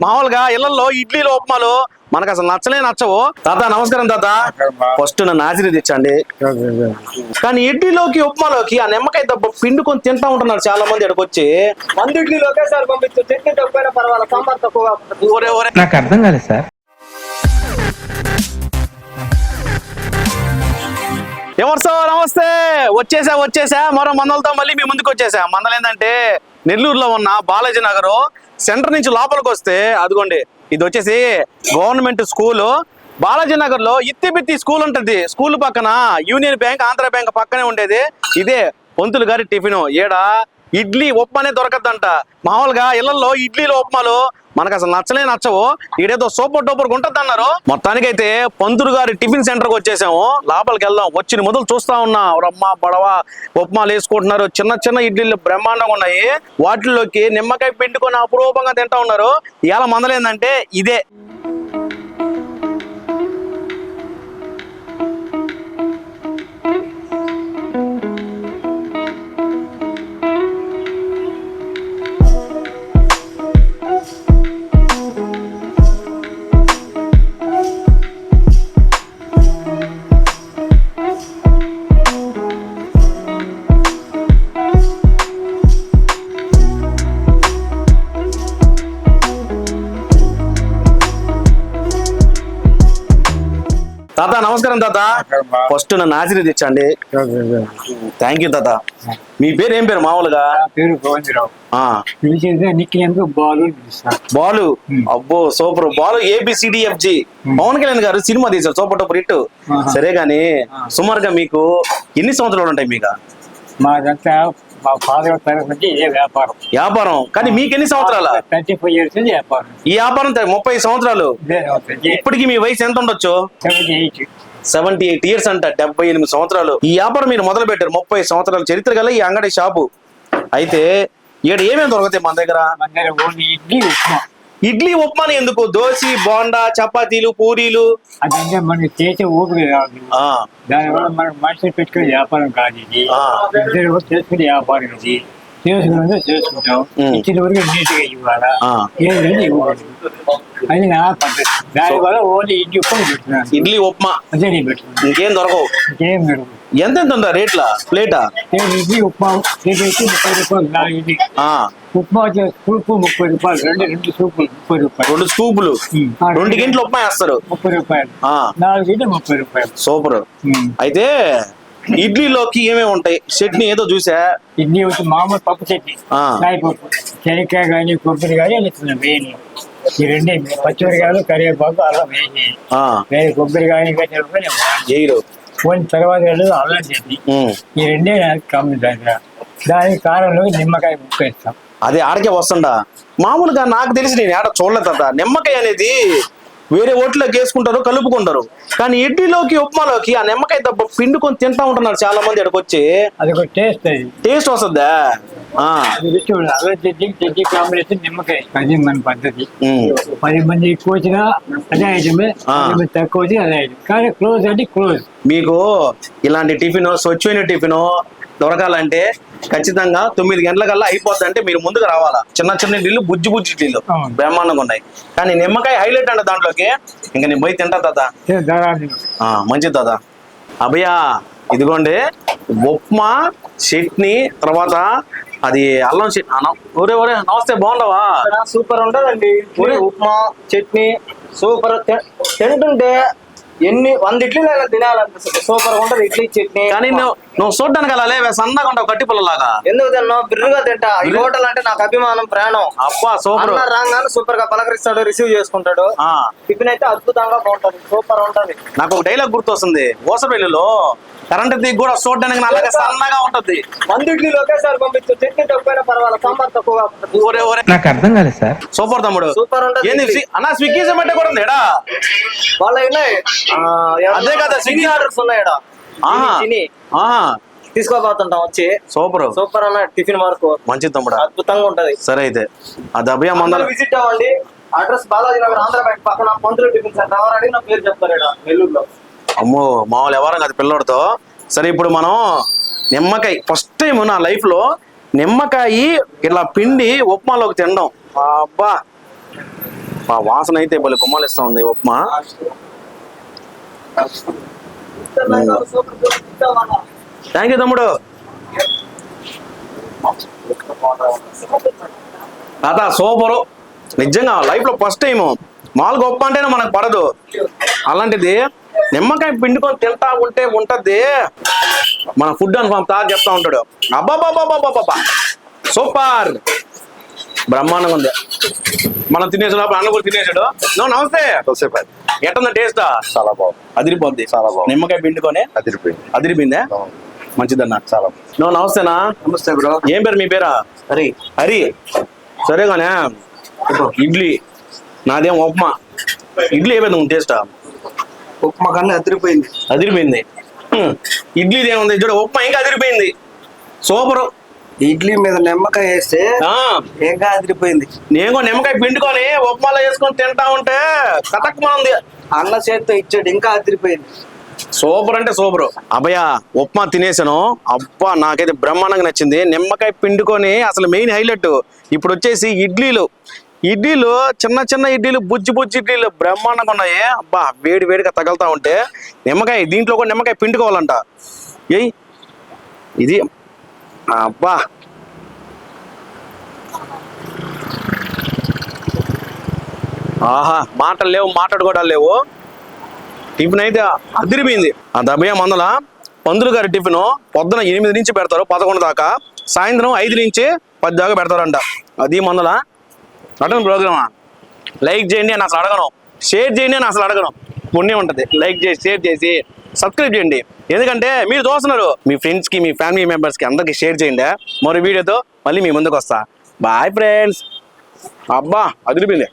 మామూలుగా ఇళ్ళలో ఇడ్లీలు ఉప్మాలు మనకు అసలు నచ్చలే నచ్చవు. తాత నమస్కారం తాత. ఫస్ట్ నన్ను ఆశీర్వదించండి కానీ ఇడ్లీలోకి ఉప్మాలోకి ఆ నిమ్మకాయ దెబ్బ పిండుకొని తింటా ఉంటున్నారు చాలా మంది ఇక్కడికి వచ్చి. మందు ఇడ్లీలు ఒకేసారి పంపించు చట్నీ తక్కువైనా పర్వాలేదు సాంబార్ తక్కువ ఒరే ఒరే. నాకు అర్థం కాలేదు సార్. ఎవరు సార్? నమస్తే. వచ్చేసా వచ్చేసా. మరో మందలతో మళ్ళీ మీ ముందుకు వచ్చేసా. మందలు ఏంటంటే నెల్లూరులో ఉన్న బాలాజీ నగర్ సెంటర్ నుంచి లోపలికి వస్తే అదిగోండి ఇది వచ్చేసి గవర్నమెంట్ స్కూల్. బాలాజీ నగర్లో ఇత్తిబిత్తి స్కూల్ ఉంటది. స్కూల్ పక్కన యూనియన్ బ్యాంక్ ఆంధ్ర బ్యాంక్ పక్కనే ఉండేది. ఇదే పొంతులు గారి టిఫిన్. ఈడ ఇడ్లీ ఉప్మానే దొరకద్దంట. మామూలుగా ఇళ్ళలో ఇడ్లీలు ఉప్మాలు మనకు అసలు నచ్చలే నచ్చవు. ఈడేదో సూపర్ డూపర్ ఉంటుంది అన్నారు మొత్తానికైతే పంతులు గారి టిఫిన్ సెంటర్కి వచ్చేసాము. లోపలికి వెళ్దాం. వచ్చిన మొదలు చూస్తా ఉన్నా. రమ్మ బడవ ఉప్మాలు వేసుకుంటున్నారు. చిన్న చిన్న ఇడ్లీలు బ్రహ్మాండంగా ఉన్నాయి. వాటిల్లోకి నిమ్మకాయ పిండుకొని అపురూపంగా తింటా ఉన్నారు. ఇవాళ మందలేందంటే ఇదే. తాత నమస్కారం తాత. ఫస్ట్ నన్ను ఆశీర్వదించండి. థ్యాంక్ యూ తాత. మీ పేరు ఏం పేరు మామూలుగా? పేరు బాలు బాలు? అబ్బో super. Balu A B C D F G Pawan Kalyan గారు సినిమా తీశారు. Super tooper hit. ఆహా. సరే గాని సుమారుగా మీకు ఎన్ని సంవత్సరాలు ఉంటాయి మీకు? మాదంతా మా ఫాదర్ తరఫు నుంచి ఇదే వ్యాపారం. వ్యాపారం. కానీ మీకు ఎన్ని సంవత్సరాల? థర్టీ ఫైవ్ ఇయర్స్ నుంచి వ్యాపారం. ఈ వ్యాపారం త- ముప్పై సంవత్సరాలు. ఇప్పటికి మీ వయసు ఎంత ఉండొచ్చు? Seventy eight seventy eight years అంట డెబ్బై ఎనిమిది సంవత్సరాలు. ఈ వ్యాపారం మీరు మొదలు పెట్టారు ముప్పై సంవత్సరాల చరిత్ర గల ఈ అంగడి షాపు. అయితే ఇక్కడ ఏమేమి దొరుకుతాయి మన దగ్గర? మన దగ్గర ఓన్లీ ఇడ్లీ ఉప్మా. ఇడ్లీ ఉప్మాని ఎందుకు? దోశ బోండా చపాతీలు పూరీలు. అదంటే చేసే ఊపిరి ఆ. దానివల్ల మనం పెట్టుకునే వ్యాపారం కాదు ఇది. ఇద్దరు చేసుకునే వ్యాపారం ఇది. చేసుకుంటాం. ఇచ్చిన వరకు నీట్గా ఇవ్వాలా? ఆ. ఏదైనా ఇవ్వకూడదు అది నా పద్ధతి. దానివల్ల ఓన్లీ ఇడ్లీ ఉప్మా పెడుతున్నాను ఇడ్లీ ఉప్మా. అదే నేను పెట్టుకున్నాను. ఇంకేం దొరకవు? ఇంకేం లేదు ఎంత ఎంత ఉందా రేట్లా? ప్లేటా? ఇడ్లీ ఉప్మా చేసి ముప్పై రూపాయలు నాలుగు ఇడ్లీ. ఆ. ఉప్మా సూపు ముప్పై రూపాయలు రెండు రెండు సూపులు ముప్పై రూపాయలు. రెండు స్కూపులు ఉం. రెండు గింట్లు ఉప్మా వేస్తారు ముప్పై రూపాయలు. నాలుగు ఇడ్లీ ముప్పై రూపాయలు. సూపర్. అయితే ఇడ్లీలోకి ఏమేమి ఉంటాయి? చట్నీ ఏదో చూసా? ఇడ్లీ వచ్చి మామూలు పప్పు చట్నీ. కాయపప్పు. శనక్కాయ కానీ కొబ్బరి కానీ మెయిన్ ఈ రెండే పచ్చిమిరకాయలు కరివేపాకు అల్లం వేసి. వేరే కొబ్బరి కానీ కొన్ని తర్వాత వెళ్ళదు అల్లం చట్నీ. ఈ రెండే దగ్గర. దానికి కారంలో నిమ్మకాయ ముక్క వేస్తాం. అదే ఆడకే వస్తుండా. మామూలుగా నాకు తెలిసి నేను ఆడ చూడలేదు తాత. నిమ్మకాయ అనేది వేరే ఓట్లోకి వేసుకుంటారు కలుపుకుంటారు. కానీ ఇడ్లీలోకి ఉప్మాలోకి ఆ నిమ్మకాయ దెబ్బ పిండుకొని తింటా ఉంటున్నారు చాలా మంది ఇక్కడికి వచ్చి అది ఒక టేస్ట్ టేస్ట్ వస్తుందా? ఆ. అది నిమ్మకాయ మన పద్ధతి. పది మంది ఎక్కువ వచ్చినా అదే ఐటమే తక్కువ వచ్చినా అదే ఐటమ్. కానీ క్లోజ్ అంటే క్లోజ్. మీకు ఇలాంటి టిఫిన్ స్వచ్ఛమైన టిఫిన్ దొరకాలంటే ఖచ్చితంగా తొమ్మిది గంటల కల్లా అయిపోద్ది అంటే మీరు ముందుకు రావాలా. చిన్న చిన్న ఇడ్లీలు బుజ్జి బుజ్జి ఇడ్లీలు అవును. బ్రహ్మాండంగా ఉన్నాయి. కానీ నిమ్మకాయ హైలైట్ అంట దాంట్లోకి. ఇంకా నేను పోయి తింటా తాత. మంచిది తాత. అభయ ఇదిగోండి ఉప్మా చట్నీ తర్వాత అది అల్లం చట్నీ. ఒరే ఒరే నమస్తే బాగుండవా సూపర్ ఉంటదండి. ఒరే. ఉప్మా చట్నీ సూపర్. తింటుంటే ఎన్ని వంద ఇడ్లీలు అయినా తినాలనిపిస్తుంది. సూపర్ ఉంటది. ఇడ్లీ చట్నీ. కానీ నువ్వు నువ్వు చూడ్డానికి అలా లేవే సన్నగా ఉంటావు కట్టి పుల్లలాగా. ఎందుకు తిన్నావు? బిర్రుగా తింటా. ఈ హోటల్ అంటే నాకు అభిమానం ప్రాణం. అబ్బా సూపర్. అన్న రాగానే సూపర్గా పలకరిస్తాడు రిసీవ్ చేసుకుంటాడు. ఆ. టిఫిన్ అయితే అద్భుతంగా బాగుంటది సూపర్ ఉంటది. నాకు ఒక డైలాగ్ గుర్తొస్తుంది. ఓసపల్లిలో కరెంట్ దిగి కూడా చూడడానికి నల్లగా సన్నగా ఉంటది. మంది ఇడ్లీలు ఒకేసారి పంపించు. చట్నీ తక్కువైనా పర్వాలేదు సాంబార్ తక్కువ నాకు అర్థం కాలేదు సార్. సూపర్ తమ్ముడు. సూపర్ ఉంటది అన్న స్విగ్గీ జొమాటో కూడా ఉంది ఎడా వాళ్ళ ఉన్నాయి అదే కదా, స్విగ్గీ. ఆర్డర్స్ ఉన్నాయి తీసుకోబోతుంటాం వచ్చి. సూపర్. సూపర్ అన్న టిఫిన్ మార్కు. మంచిది తమ్ముడు అద్భుతంగా ఉంటది. సరే అయితే. అది అభయ మందల విజిట్ అవ్వండి. అడ్రస్ బాలాజీ నగర్ ఆంధ్ర బ్యాంక్ పక్కన పంతులు టిఫిన్ సెంటర్. ఎవరు నా పేరు చెప్తారు ఈడ నెల్లూరులో. అమ్మో మామూలు ఎవరం కాదు పిల్లోడితో. సరే ఇప్పుడు మనం నిమ్మకాయ ఫస్ట్ టైం నా లైఫ్లో నిమ్మకాయ ఇట్లా పిండి ఉప్మాలోకి తినడం. అబ్బా. వాసన అయితే భలే గుమ్మాలిస్తా ఉంది ఉప్మా. థ్యాంక్ యూ తమ్ముడు. తాత సూపరు. నిజంగా లైఫ్లో ఫస్ట్ టైం మామూలుగా గొప్ప అంటేనే మనకు పడదు. అలాంటిది నిమ్మకాయ పిండుకొని తింటా ఉంటే ఉంటది. మన ఫుడ్ అని తాత చెప్తా ఉంటాడు. అబ్బాబాబాబాబాబా సూపర్. బ్రహ్మాండంగా ఉంది. మనం తినేసాడు అన్న కూడా తినేసాడు. నో నమస్తే. ఎట్టుంది టేస్ట్ చాలా బాగుంది. అదిరిపోద్ది. చాలా బాగుంది. నిమ్మకాయ పిండుకొని? అదిరిపోయింది. అదిరిపోయిందే? మంచిదన్న. చాలా నో నమస్తేనా? నమస్తే బ్రో. ఏం పేరు మీ పేరా? హరి. హరి. సరే కానీ ఇడ్లీ. నాదేం ఉప్మా? ఇడ్లీ ఏమైంది టేస్ట్ ఉప్మా కన్నా అదిరిపోయింది. అదిరిపోయింది. ఇడ్లీది ఏముంది? చూడ ఉప్మా ఇంకా అదిరిపోయింది. సూపర్. ఇడ్లీ మీద నిమ్మకాయ వేస్తే ఇంకా అదిరిపోయింది నేను నిమ్మకాయ పిండుకొని ఉప్మాలో వేసుకొని తింటా ఉంటే కటక్ ఉంది. అన్న చేతితో ఇచ్చాడు ఇంకా అదిరిపోయింది సూపర్ అంటే సూపర్. అభయ ఉప్మా తినేసాను. అబ్బా నాకైతే బ్రహ్మాండంగా నచ్చింది. నిమ్మకాయ పిండుకొని అసలు మెయిన్ హైలైట్. ఇప్పుడు వచ్చేసి ఇడ్లీలు. ఇడ్లీలు చిన్న చిన్న ఇడ్లీలు బుజ్జి బుజ్జి ఇడ్లీలు బ్రహ్మాండంగా ఉన్నాయి. అబ్బా వేడి వేడిగా తగులుతా ఉంటే నిమ్మకాయ దీంట్లో కూడా నిమ్మకాయ పిండుకోవాలంట. ఏయ్ ఇది అబ్బా. ఆహా మాటలు లేవు మాట్లాడుకోవడాలు లేవు. టిఫిన్ అయితే అదిరిపోయింది. ఆ డెబ్బై మందల పందులు గారి టిఫిన్ పొద్దున ఎనిమిది నుంచి పెడతారు పదకొండు దాకా. సాయంత్రం ఐదు నుంచి పది దాకా పెడతారంట. అది మందల అటన్ ప్రోగ్రామా? లైక్ చేయండి అని అసలు అడగను. షేర్ చేయండి అని అసలు అడగను. పుణ్యం ఉంటుంది. లైక్ చేసి షేర్ చేసి సబ్స్క్రైబ్ చేయండి. ఎందుకంటే మీరు చూస్తున్నారు. మీ ఫ్రెండ్స్కి మీ ఫ్యామిలీ మెంబర్స్కి అందరికీ షేర్ చేయండి. మరో వీడియోతో మళ్ళీ మీ ముందుకు వస్తా. బాయ్ ఫ్రెండ్స్ అబ్బా అదిరిపోయింది.